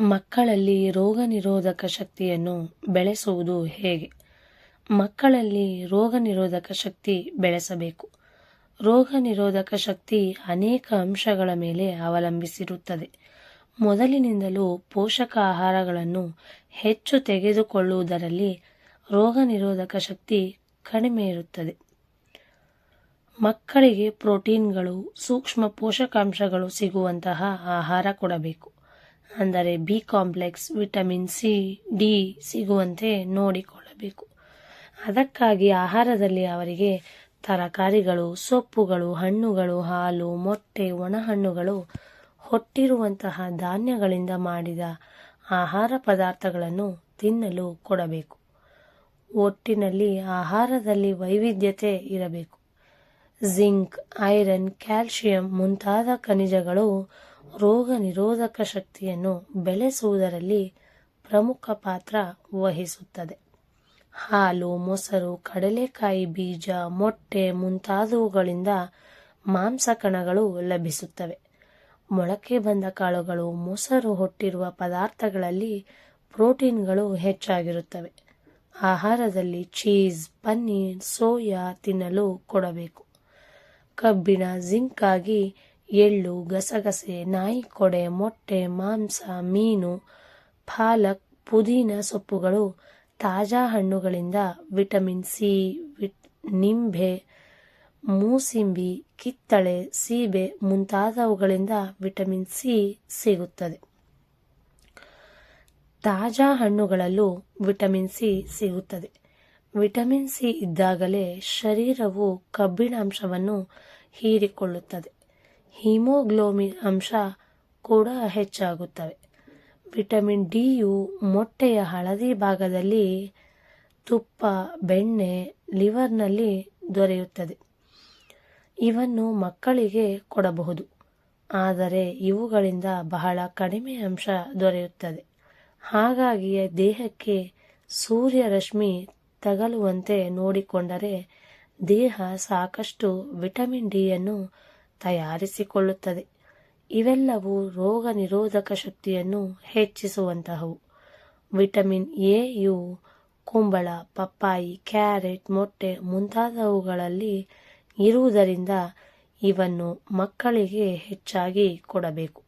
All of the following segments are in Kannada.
ಮಕ್ಕಳಲ್ಲಿ ರೋಗ ನಿರೋಧಕ ಶಕ್ತಿಯನ್ನು ಬೆಳೆಸುವುದು ಹೇಗೆ? ಮಕ್ಕಳಲ್ಲಿ ರೋಗ ನಿರೋಧಕ ಶಕ್ತಿ ಬೆಳೆಸಬೇಕು. ರೋಗ ನಿರೋಧಕ ಶಕ್ತಿ ಅನೇಕ ಅಂಶಗಳ ಮೇಲೆ ಅವಲಂಬಿಸಿರುತ್ತದೆ. ಮೊದಲಿನಿಂದಲೂ ಪೋಷಕ ಆಹಾರಗಳನ್ನು ಹೆಚ್ಚು ತೆಗೆದುಕೊಳ್ಳುವುದರಲ್ಲಿ ರೋಗ ನಿರೋಧಕ ಶಕ್ತಿ ಕಡಿಮೆ ಇರುತ್ತದೆ. ಮಕ್ಕಳಿಗೆ ಪ್ರೋಟೀನ್ಗಳು, ಸೂಕ್ಷ್ಮ ಪೋಷಕಾಂಶಗಳು ಸಿಗುವಂತಹ ಆಹಾರ ಕೊಡಬೇಕು. ಅಂದರೆ B complex, vitamin C, D ಸಿಗುವಂತೆ ನೋಡಿಕೊಳ್ಳಬೇಕು. ಅದಕ್ಕಾಗಿ ಆಹಾರದಲ್ಲಿ ಅವರಿಗೆ ತರಕಾರಿಗಳು, ಸೊಪ್ಪುಗಳು, ಹಣ್ಣುಗಳು, ಹಾಲು, ಮೊಟ್ಟೆ, ಒಣಹಣ್ಣುಗಳು, ಹೊಟ್ಟಿರುವಂತಹ ಧಾನ್ಯಗಳಿಂದ ಮಾಡಿದ ಆಹಾರ ಪದಾರ್ಥಗಳನ್ನು ತಿನ್ನಲು ಕೊಡಬೇಕು. ಒಟ್ಟಿನಲ್ಲಿ ಆಹಾರದಲ್ಲಿ ವೈವಿಧ್ಯತೆ ಇರಬೇಕು. ಜಿಂಕ್, ಐರನ್, ಕ್ಯಾಲ್ಶಿಯಂ ಮುಂತಾದ ಖನಿಜಗಳು ರೋಗ ನಿರೋಧಕ ಶಕ್ತಿಯನ್ನು ಬೆಳೆಸುವುದರಲ್ಲಿ ಪ್ರಮುಖ ಪಾತ್ರ ವಹಿಸುತ್ತದೆ. ಹಾಲು, ಮೊಸರು, ಕಡಲೆಕಾಯಿ ಬೀಜ, ಮೊಟ್ಟೆ ಮುಂತಾದವುಗಳಿಂದ ಮಾಂಸ ಕಣಗಳು ಲಭಿಸುತ್ತವೆ. ಮೊಳಕೆ ಬಂದ ಕಾಳುಗಳು, ಮೊಸರು ಹೊಟ್ಟಿರುವ ಪದಾರ್ಥಗಳಲ್ಲಿ ಪ್ರೋಟೀನ್ಗಳು ಹೆಚ್ಚಾಗಿರುತ್ತವೆ. ಆಹಾರದಲ್ಲಿ ಚೀಸ್, ಪನ್ನೀರ್, ಸೋಯಾ ತಿನ್ನಲು ಕೊಡಬೇಕು. ಕಬ್ಬಿಣ ಜಿಂಕ್ ಆಗಿ ಎಳ್ಳು, ಗಸಗಸೆ, ನಾಯಿ ಕೊಡೆ, ಮೊಟ್ಟೆ, ಮಾಂಸ, ಮೀನು, ಪಾಲಕ್, ಪುದೀನ ಸೊಪ್ಪುಗಳು, ತಾಜಾ ಹಣ್ಣುಗಳಿಂದ ವಿಟಮಿನ್ ಸಿ, ವಿಟ್, ನಿಂಬೆ, ಮೂಸಿಂಬಿ, ಕಿತ್ತಳೆ, ಸೀಬೆ ಮುಂತಾದವುಗಳಿಂದ ವಿಟಮಿನ್ ಸಿ ಸಿಗುತ್ತದೆ. ತಾಜಾ ಹಣ್ಣುಗಳಲ್ಲೂ ವಿಟಮಿನ್ ಸಿ ಸಿಗುತ್ತದೆ. ವಿಟಮಿನ್ ಸಿ ಇದ್ದಾಗಲೇ ಶರೀರವು ಕಬ್ಬಿಣಾಂಶವನ್ನು ಹೀರಿಕೊಳ್ಳುತ್ತದೆ. ಹಿಮೋಗ್ಲೋಬಿನ್ ಅಂಶ ಕೂಡ ಹೆಚ್ಚಾಗುತ್ತವೆ. ವಿಟಮಿನ್ ಡಿಯು ಮೊಟ್ಟೆಯ ಹಳದಿ ಭಾಗದಲ್ಲಿ ತುಪ್ಪ, ಬೆಣ್ಣೆ ಲಿವರ್ನಲ್ಲಿ ದೊರೆಯುತ್ತದೆ. ಇವನ್ನು ಮಕ್ಕಳಿಗೆ ಕೊಡಬಹುದು. ಆದರೆ ಇವುಗಳಿಂದ ಬಹಳ ಕಡಿಮೆ ಅಂಶ ದೊರೆಯುತ್ತದೆ. ಹಾಗಾಗಿಯೇ ದೇಹಕ್ಕೆ ಸೂರ್ಯರಶ್ಮಿ ತಗಲುವಂತೆ ನೋಡಿಕೊಂಡರೆ ದೇಹ ಸಾಕಷ್ಟು ವಿಟಮಿನ್ ಡಿಯನ್ನು ತಯಾರಿಸಿಕೊಳ್ಳುತ್ತದೆ. ಇವೆಲ್ಲವೂ ರೋಗ ನಿರೋಧಕ ಶಕ್ತಿಯನ್ನು ಹೆಚ್ಚಿಸುವಂತಹವು. ವಿಟಮಿನ್ ಎ, ಯು, ಕುಂಬಳ, ಪಪ್ಪಾಯಿ, ಕ್ಯಾರೆಟ್, ಮೊಟ್ಟೆ ಮುಂತಾದವುಗಳಲ್ಲಿ ಇರುವುದರಿಂದ ಇವನ್ನು ಮಕ್ಕಳಿಗೆ ಹೆಚ್ಚಾಗಿ ಕೊಡಬೇಕು.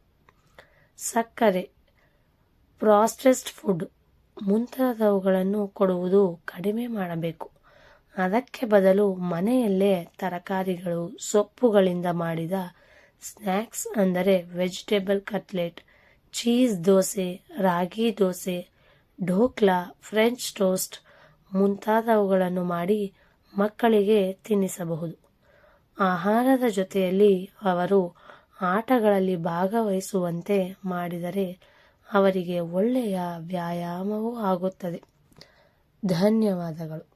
ಸಕ್ಕರೆ ಪ್ರಾಸೆಸ್ಡ್ ಫುಡ್ ಮುಂತಾದವುಗಳನ್ನು ಕೊಡುವುದು ಕಡಿಮೆ ಮಾಡಬೇಕು. ಅದಕ್ಕೆ ಬದಲು ಮನೆಯಲ್ಲೇ ತರಕಾರಿಗಳು, ಸೊಪ್ಪುಗಳಿಂದ ಮಾಡಿದ ಸ್ನ್ಯಾಕ್ಸ್ ಅಂದರೆ vegetable cutlet, cheese dosa, ragi dosa, dhokla, French toast ಮುಂತಾದವುಗಳನ್ನು ಮಾಡಿ ಮಕ್ಕಳಿಗೆ ತಿನ್ನಿಸಬಹುದು. ಆಹಾರದ ಜೊತೆಯಲ್ಲಿ ಅವರು ಆಟಗಳಲ್ಲಿ ಭಾಗವಹಿಸುವಂತೆ ಮಾಡಿದರೆ ಅವರಿಗೆ ಒಳ್ಳೆಯ ವ್ಯಾಯಾಮವೂ ಆಗುತ್ತದೆ. ಧನ್ಯವಾದಗಳು.